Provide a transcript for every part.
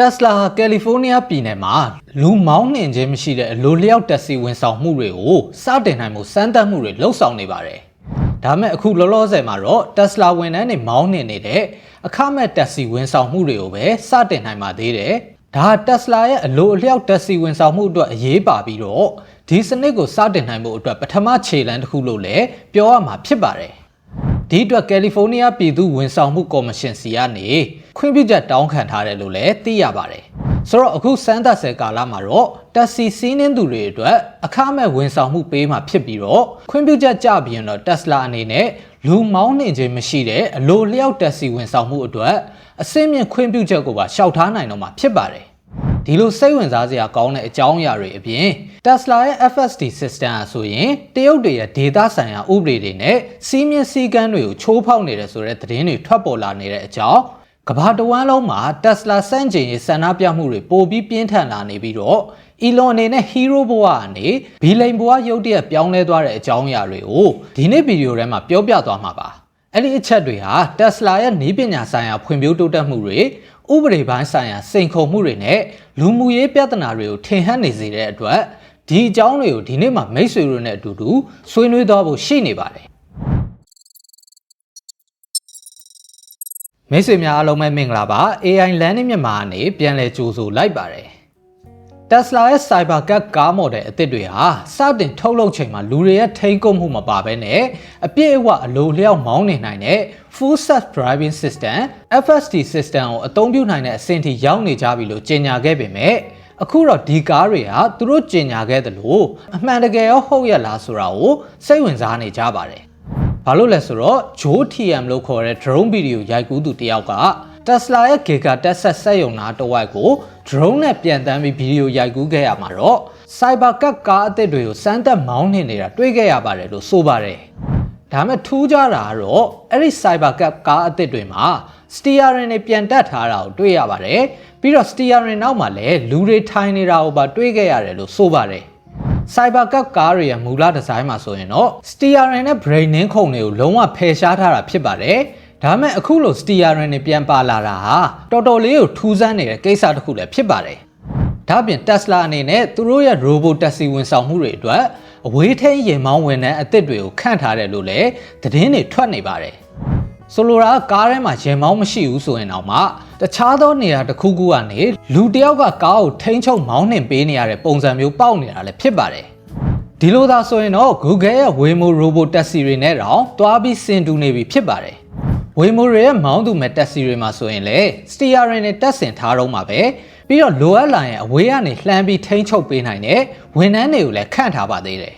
တက်စလာဟာကယ်လီဖိုးနီးယားပြည်နယ်မှာလူမောင်းနှင်ခြင်းမရှိတဲ့အလိုလျောက်တက်စီဝန်ဆောင်မှုတွေကိုစတင်နိုင်မှုစမ်းသပ်မှုတွေလှုပ်ဆောင်နေပါတယ်။ဒါမဲ့အခုလောလောဆယ်မှာတော့တက်စလာဝန်ထမ်းတွေမောင်းနှင်နေတဲ့အခမဲ့တက်စီဝန်ဆောင်မှုတွေကိုပဲစတင်နိုင်ပါသေးတယ်။ဒါတက်စလာရဲ့အလိုအလျောက်တက်စီဝန်ဆောင်မှုအတွက်အရေးပါပြီးတော့ဒီစနစ်ကိုစတင်နိုင်မှုအတွက်ပထမခြေလှမ်းတစ်ခုလို့လည်းပြောရမှာဖြစ်ပါတယ်။ဒီအတွက်ကယ်လီဖိုးနီးယားပြည်သူဝန်ဆောင်မှုကော်မရှင်စီကနေ ခွင့်ပြုချက်တောင်းခံထားတယ်လို့လည်းသိရပါတယ်။ဆိုတော့အခုစမ်းသပ်ဆဲကာလမှာတော့တက်စီစီးနှင်းသူတွေအတွက်အခမဲ့ဝန်ဆောင်မှုပေးမှာဖြစ်ပြီးတော့ခွင့်ပြုချက်ကြပြီးရင်တော့တက်စလာအနေနဲ့လူမောင်းနှင်ခြင်းမရှိတဲ့အလိုလျောက်တက်စီဝန်ဆောင်မှုအတွက်အစင်းမြင့်ခွင့်ပြုချက်ကိုပါရှောက်ထားနိုင်တော့မှာဖြစ်ပါတယ်။ဒီလိုစိတ်ဝင်စားစရာကောင်းတဲ့အကြောင်းအရာတွေအပြင် Tesla ရဲ့ FSD system အဆိုရင်တရုတ်တွေရဲ့ data ဆိုင်ရာဥပဒေတွေနဲ့စီးမြင့်စည်းကမ်းတွေကိုချိုးဖောက်နေတယ်ဆိုတဲ့သတင်းတွေထွက်ပေါ်လာနေတဲ့အကြောင်း ကမ္ဘာတစ်ဝန်းလုံးမှာ Tesla စန့်ကျင်ရေးဆန္ဒပြမှုတွေပိုပြီးပြင်းထန်လာနေပြီးတော့ Elon အနေနဲ့ hero ဘဝကနေဘီလိန်ဘဝရုပ်တရက်ပြောင်းလဲသွားတဲ့အကြောင်းအရာတွေကိုဒီနေ့ဗီဒီယိုထဲမှာပြောပြသွားမှာပါအဲ့ဒီအချက်တွေဟာ Tesla ရဲ့နည်းပညာဆိုင်ရာဖွံ့ဖြိုးတိုးတက်မှုတွေဥပဒေပိုင်းဆိုင်ရာစိန်ခေါ်မှုတွေနဲ့လူမှုရေးပြဿနာတွေကိုထင်ဟပ်နေစေတဲ့အတွက်ဒီအကြောင်းတွေကိုဒီနေ့မှာမိတ်ဆွေတို့နဲ့အတူတူဆွေးနွေးသွားဖို့ရှိနေပါတယ် မိတ်ဆွေများအားလုံးပဲမင်္ဂလာပါ AI Learning မြန်မာကနေပြန်လည်ကြိုဆိုလိုက်ပါတယ် Tesla ရဲ့ Cybercat ကားမော်ဒယ်အသစ်တွေဟာစတင်ထုတ်လုပ်ချိန်မှာလူတွေရဲ့ထိန်းကုပ်မှုမပါဘဲနဲ့အပြည့်အဝအလိုလျောက်မောင်းနေနိုင်တဲ့ Full Self Driving System FSD System ကိုအသုံးပြုနိုင်တဲ့အဆင့်ထိရောက်နေကြပြီလို့ကြေညာခဲ့ပေမဲ့အခုတော့ဒီကားတွေဟာသူတို့ကြေညာခဲ့သလိုအမှန်တကယ်ရောဟုတ်ရလားဆိုတာကိုစိတ်ဝင်စားနေကြပါတယ် ဘာလို့လဲဆိုတော့ Joe TM လို့ခေါ်တဲ့ drone video ရိုက်ကူးသူတယောက်က Tesla ရဲ့ Giga Tesla စက်ရုံနာတစ်ဝိုက်ကို drone နဲ့ပြန်တမ်းပြီးဗီဒီယိုရိုက်ကူးခဲ့ရမှာတော့ Cybercat ကားအသစ်တွေကိုစမ်းသပ်မောင်းနှင်နေတာတွေ့ခဲ့ရပါတယ်လို့ဆိုပါတယ်။ဒါမဲ့ထူးခြားတာကတော့အဲ့ဒီ Cybercat ကားအသစ်တွေမှာ steering တွေပြန်တက်ထားတာကိုတွေ့ရပါတယ်။ပြီးတော့ steering နောက်မှာလည်းလူတွေထိုင်နေတာကိုပါတွေ့ခဲ့ရတယ်လို့ဆိုပါတယ်။ Cybercab ကားတွေရဲ့မူလဒီဇိုင်းမှာဆိုရင်တော့ steering နဲ့ brake ခုံတွေကိုလုံးဝဖယ်ရှားထားတာဖြစ်ပါတယ်။ဒါမဲ့အခုလို steering တွေပြန်ပါလာတာဟာတော်တော်လေးကိုထူးဆန်းနေတဲ့ကိစ္စတစ်ခုလည်းဖြစ်ပါတယ်။ဒါ့အပြင် Tesla အနေနဲ့သူတို့ရဲ့ robot taxi ဝန်ဆောင်မှုတွေအတွက်အဝေးထိန်းရင်မောင်းဝန်ထမ်းအသစ်တွေကိုခန့်ထားတယ်လို့လည်းသတင်းတွေထွက်နေပါတယ်။ ဆိုလိုတာကကားထဲမှာရင်မောင်းမရှိဘူးဆိုရင်တော့မှတခြားသောနေရာတစ်ခုခုကနေလူတစ်ယောက်ကကားကိုထိန်းချုပ်မောင်းနှင်ပေးနေရတဲ့ပုံစံမျိုးပေါက်နေတာလည်းဖြစ်ပါတယ်ဒီလိုသာဆိုရင်တော့ Google ရဲ့ Waymo Robot Taxi တွေနဲ့တော့တွားပြီးစင်တူနေပြီဖြစ်ပါတယ် Waymo တွေရဲ့မောင်းသူမဲ့ taxi တွေမှာဆိုရင်လေ steering နဲ့တက်ဆင်ထားတော့မှာပဲပြီးတော့လိုအပ်လာရင်အဝေးကနေလှမ်းပြီးထိန်းချုပ်ပေးနိုင်တဲ့ဝန်ထမ်းတွေကိုလည်းခန့်ထားပါသေးတယ်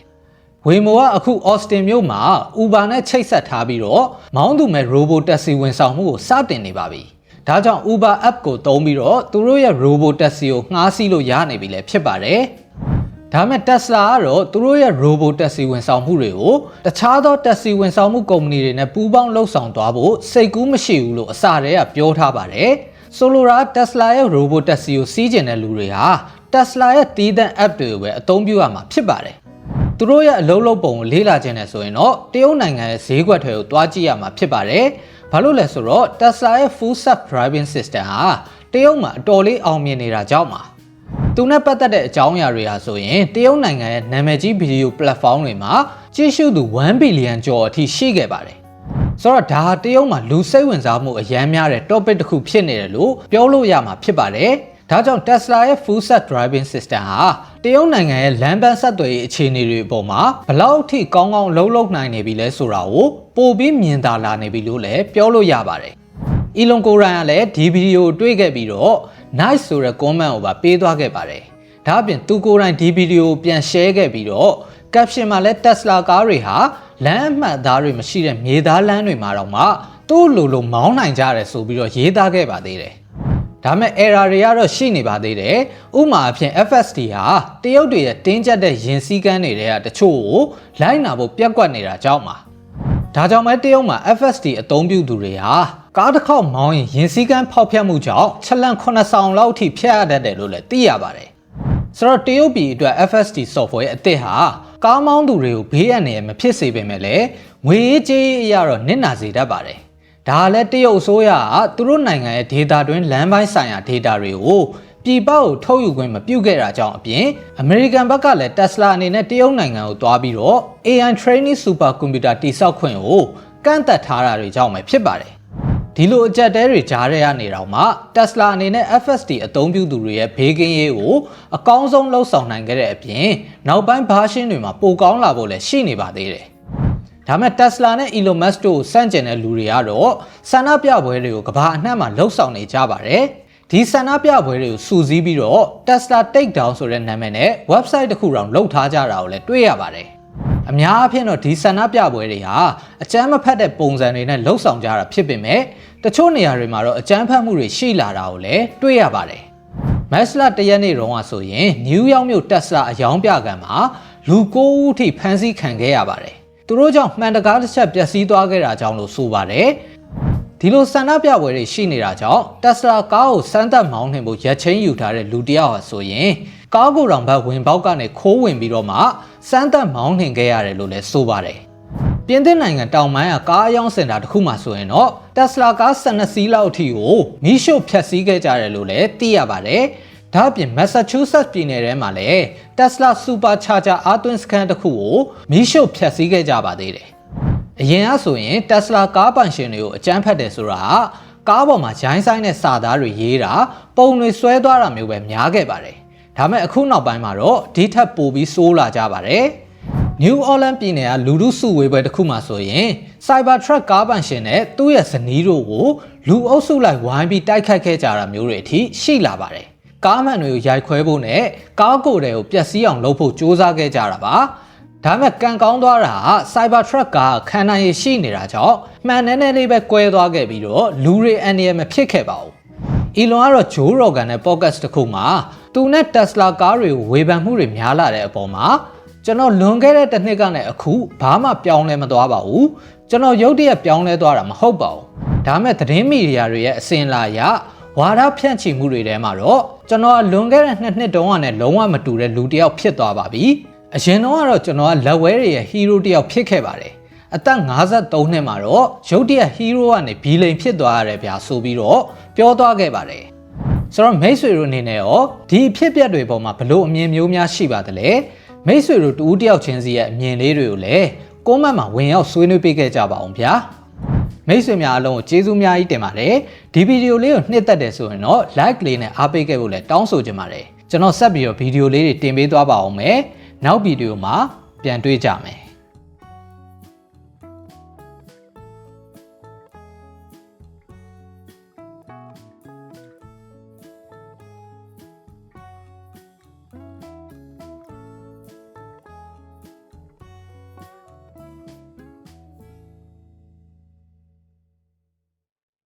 ဝေမိုကအခု Austin မြို့မှာ Uber နဲ့ချိတ်ဆက်ထားပြီးတော့မောင်းသူမဲ့ Robot Taxi ဝန်ဆောင်မှုကိုစတင်နေပါပြီ။ဒါကြောင့် Uber app ကိုသုံးပြီးတော့သူတို့ရဲ့ Robot Taxi ကိုငှားစီးလို့ရနေပြီလည်းဖြစ်ပါတယ်။ဒါမဲ့ Tesla ကတော့သူတို့ရဲ့ Robot Taxi ဝန်ဆောင်မှုတွေကိုတခြားသော Taxi ဝန်ဆောင်မှုကုမ္ပဏီတွေနဲ့ပူးပေါင်းလှုပ်ဆောင်သွားဖို့စိတ်ကူးမရှိဘူးလို့အစတည်းကပြောထားပါတယ်။ဆိုလိုတာ Tesla ရဲ့ Robot Taxi ကိုစီးကျင်တဲ့လူတွေဟာ Tesla ရဲ့တည်တဲ့ app တွေကိုပဲအသုံးပြုရမှာဖြစ်ပါတယ်။ သူတို့ရဲ့အလုံးလုံးပုံကိုလေးလာခြင်းနဲ့ဆိုရင်တော့တရုတ်နိုင်ငံရဲ့ဈေးကွက်တွေကိုတွားကြည့်ရမှာဖြစ်ပါတယ်။ဘာလို့လဲဆိုတော့ Tesla ရဲ့ Full Self Driving System ဟာတရုတ်မှာအတော်လေးအောင်မြင်နေတာကြောင့်ပါ။သူနဲ့ပတ်သက်တဲ့အကြောင်းအရာတွေဟာဆိုရင်တရုတ်နိုင်ငံရဲ့နာမည်ကြီးဗီဒီယို platform တွေမှာကြည့်ရှုသူ1 billion ကျော်အထိရှိခဲ့ပါတယ်။ဆိုတော့ဒါဟာတရုတ်မှာလူစိတ်ဝင်စားမှုအများများတဲ့ topic တစ်ခုဖြစ်နေတယ်လို့ပြောလို့ရမှာဖြစ်ပါတယ်။ဒါကြောင့် Tesla ရဲ့ Full Self Driving System ဟာ တရုတ်နိုင်ငံရဲ့လမ်းပန်းဆက်သွယ်ရေးအခြေအနေတွေအပေါ်မှာဘလောက်ထိကောင်းကောင်းလှုပ်လှုပ်နိုင်နေပြီလဲဆိုတာကိုပိုပြီးမြင်သာလာနေပြီလို့လည်းပြောလို့ရပါတယ်။ Elon ကိုရိုင်ကလည်းဒီဗီဒီယိုကိုတွေ့ခဲ့ပြီးတော့ nice ဆိုတဲ့ comment ကိုပါပေးသွားခဲ့ပါတယ်။ဒါအပြင်သူကိုယ်တိုင်ဒီဗီဒီယိုကိုပြန် share ခဲ့ပြီးတော့ caption မှာလည်း Tesla ကားတွေဟာလမ်းအမှတ်သားတွေမရှိတဲ့မြေသားလမ်းတွေမှာတော့မှသူ့လိုလိုမောင်းနိုင်ကြတယ်ဆိုပြီးတော့ရေးသားခဲ့ပါသေးတယ်။ ဒါမဲ့ error တွေကတော့ရှိနေပါသေးတယ်။ဥပမာအဖြစ် FSD ဟာတရုတ်တွေရဲ့တင်းကျပ်တဲ့ယင်စည်းကမ်းတွေကတချို့ကိုလိုက်နာဖို့ပြက်ကွက်နေတာကြောင့်ပါ။ဒါကြောင့်မဲတရုတ်မှာ FSD အသုံးပြုသူတွေဟာကားတစ်ခေါက်မောင်းရင်ယင်စည်းကမ်းဖောက်ဖျက်မှုကြောင့်ချက်လန့်9ဆောင်လောက်ထိဖျက်ရတတ်တယ်လို့လည်းသိရပါတယ်။ဆိုတော့တရုတ်ပြည်အတွက် FSD software ရဲ့အသစ်ဟာကားမောင်းသူတွေကိုဘေးအန္တရာယ်မဖြစ်စေပေမဲ့လည်းငွေရေးကြေးရေးအရတော့နစ်နာစေတတ်ပါတယ်။ ဒါလည်းတရုတ်အစိုးရကသူတို့နိုင်ငံရဲ့ data တွင်းလမ်းပိုင်းဆိုင်ရာ data တွေကိုပြည်ပကိုထုတ်ယူခွင့်မပြုခဲ့တာကြောင့်အပြင် American ဘက်ကလည်း Tesla အနေနဲ့တရုတ်နိုင်ငံကိုသွားပြီးတော့ AI training super computer တိစောက်ခွင့်ကိုကန့်သက်ထားတာတွေကြောင့်ပဲဖြစ်ပါတယ်ဒီလိုအကြက်တဲတွေကြားထဲကနေတော့မှ Tesla အနေနဲ့ FSD အသုံးပြုသူတွေရဲ့ဘေးကင်းရေးကိုအကောင်းဆုံးလှုပ်ဆောင်နိုင်ခဲ့တဲ့အပြင်နောက်ပိုင်း version တွေမှာပိုကောင်းလာဖို့လည်းရှိနေပါသေးတယ် ဒါမဲ့ Tesla နဲ့ Elon Musk တို့ကိုစန့်ကျင်တဲ့လူတွေကတော့ဆန္ဒပြပွဲတွေကိုကမ္ဘာအနှံ့မှာလှုပ်ဆောင်နေကြပါတယ်ဒီဆန္ဒပြပွဲတွေကိုစူးစီးပြီးတော့ Tesla Take Down ဆိုတဲ့နာမည်နဲ့ website တစ်ခုတောင်လုပ်ထားကြတာကိုလည်းတွေ့ရပါတယ်အများအားဖြင့်တော့ဒီဆန္ဒပြပွဲတွေဟာအကြမ်းမဖက်တဲ့ပုံစံတွေနဲ့လှုပ်ဆောင်ကြတာဖြစ်ပေမဲ့တချို့နေရာတွေမှာတော့အကြမ်းဖက်မှုတွေရှိလာတာကိုလည်းတွေ့ရပါတယ်မက်စလာတရက်နေ့တုန်းကဆိုရင်နယူးယောက်မြို့တက်စလာအယောင်ပြကန်မှာလူ9ဦးထိဖမ်းဆီးခံခဲ့ရပါတယ် သူတို့ကြောင့်မှန်တကားတစ်ချက်ပျက်စီးသွားခဲ့တာကြောင့်လို့ဆိုပါတယ်ဒီလိုဆန္ဒပြပွဲတွေရှိနေတာကြောင့်တက်စလာကားကိုစမ်းသပ်မောင်းနှင်ဖို့ရက်ချင်းယူထားတဲ့လူတစ်ယောက်ဟာဆိုရင်ကားကိုယ်တော်ဘက်ဝင်ပေါက်ကနေခိုးဝင်ပြီးတော့မှစမ်းသပ်မောင်းနှင်ခဲ့ရတယ်လို့လည်းဆိုပါတယ်ပြင်သစ်နိုင်ငံတောင်ပိုင်းကကားအယောင်းစင်တာတစ်ခုမှဆိုရင်တော့တက်စလာကား12စီးလောက်အထိကိုမီးရှို့ဖျက်ဆီးခဲ့ကြတယ်လို့လည်းသိရပါတယ်။ ဒါ့အပြင် Massachusetts ပြည်နယ်ထဲမှာလည်း Tesla Supercharger အားသွင်းစခန်းတစ်ခုကိုမီးရှို့ဖျက်ဆီးခဲ့ကြပါသေးတယ်။အရင်ကဆိုရင် Tesla ကားပိုင်ရှင်တွေကိုအကြမ်းဖက်တယ်ဆိုတာကကားပေါ်မှာဂျိုင်းဆိုင်တဲ့စာသားတွေရေးတာပုံတွေဆွဲသွားတာမျိုးပဲများခဲ့ပါတယ်။ဒါမဲ့အခုနောက်ပိုင်းမှာတော့ဒီထက်ပိုပြီးဆိုးလာကြပါတယ်။ New Orleans ပြည်နယ်ကလူထုစုဝေးပွဲတစ်ခုမှဆိုရင် Cybertruck ကားပိုင်ရှင်နဲ့သူ့ရဲ့ဇနီးတို့ကိုလူအုပ်စုလိုက်ဝိုင်းပြီးတိုက်ခိုက်ခဲ့ကြတာမျိုးတွေအထိရှိလာပါတယ်။ ကားမှန်တွေကိုရိုက်ခွဲဖို့နဲ့ကားကိုယ်တွေကိုပျက်စီးအောင်လုပ်ဖို့စ조사ခဲ့ကြတာပါ။ဒါမဲ့ကန်ကောင်းသွားတာက Cybertruck ကခန္ဓာရည်ရှိနေတာကြောင့်မှန်နေနေလေးပဲကွဲသွားခဲ့ပြီးတော့လူတွေအန်ဒီရမဖြစ်ခဲ့ပါဘူး။ Elon ကတော့ Joe Rogan နဲ့ podcast တစ်ခုမှာသူနဲ့ Tesla ကားတွေကိုဝေဖန်မှုတွေများလာတဲ့အပေါ်မှာကျွန်တော်လွန်ခဲ့တဲ့တစ်နှစ်ကနဲ့အခုဘာမှပြောင်းလဲမသွားပါဘူးကျွန်တော်ရုတ်တရက်ပြောင်းလဲသွားတာမဟုတ်ပါဘူးဒါမဲ့သတင်းမီဒီယာတွေရဲ့အစင်လာရ ဝါဒဖြန့်ချီမှုတွေထဲမှာတော့ကျွန်တော်လွန်ခဲ့တဲ့နှစ်နှစ်တုန်းကနဲ့လုံးဝမတူတဲ့လူတစ်ယောက်ဖြစ်သွားပါပြီအရင်တော့ကတော့ကျွန်တော်ကလက်ဝဲတွေရဲ့ဟီးရိုးတစ်ယောက်ဖြစ်ခဲ့ပါတယ်အသက်53နှစ်မှာတော့ရုတ်တရက်ဟီးရိုးကနေဘီလိန်ဖြစ်သွားရတယ်ဗျာဆိုပြီးတော့ပြောသွားခဲ့ပါတယ်ဆိုတော့မိတ်ဆွေတို့အနေနဲ့ရောဒီအဖြစ်အပျက်တွေပေါ်မှာဘလို့အမြင်မျိုးများရှိပါသလဲမိတ်ဆွေတို့တူဦးတယောက်ချင်းစီရဲ့အမြင်လေးတွေကိုလည်းကွန်မန့်မှာဝင်ရောက်ဆွေးနွေးပေးခဲ့ကြပါအောင်ဗျာမိတ်ဆွေများအလုံးကိုကျေးဇူးအများကြီးတင်ပါတယ် ဒီဗီဒီယိုလေးကိုနှစ်သက်တယ်ဆိုရင်တော့ like လေးနဲ့အားပေးခဲ့ဖို့လည်းတောင်းဆိုချင်ပါတယ်ကျွန်တော်ဆက်ပြီးတော့ဗီဒီယိုလေးတွေတင်ပေးသွားပါအောင်မယ်နောက်ဗီဒီယိုမှာပြန်တွေ့ကြမယ်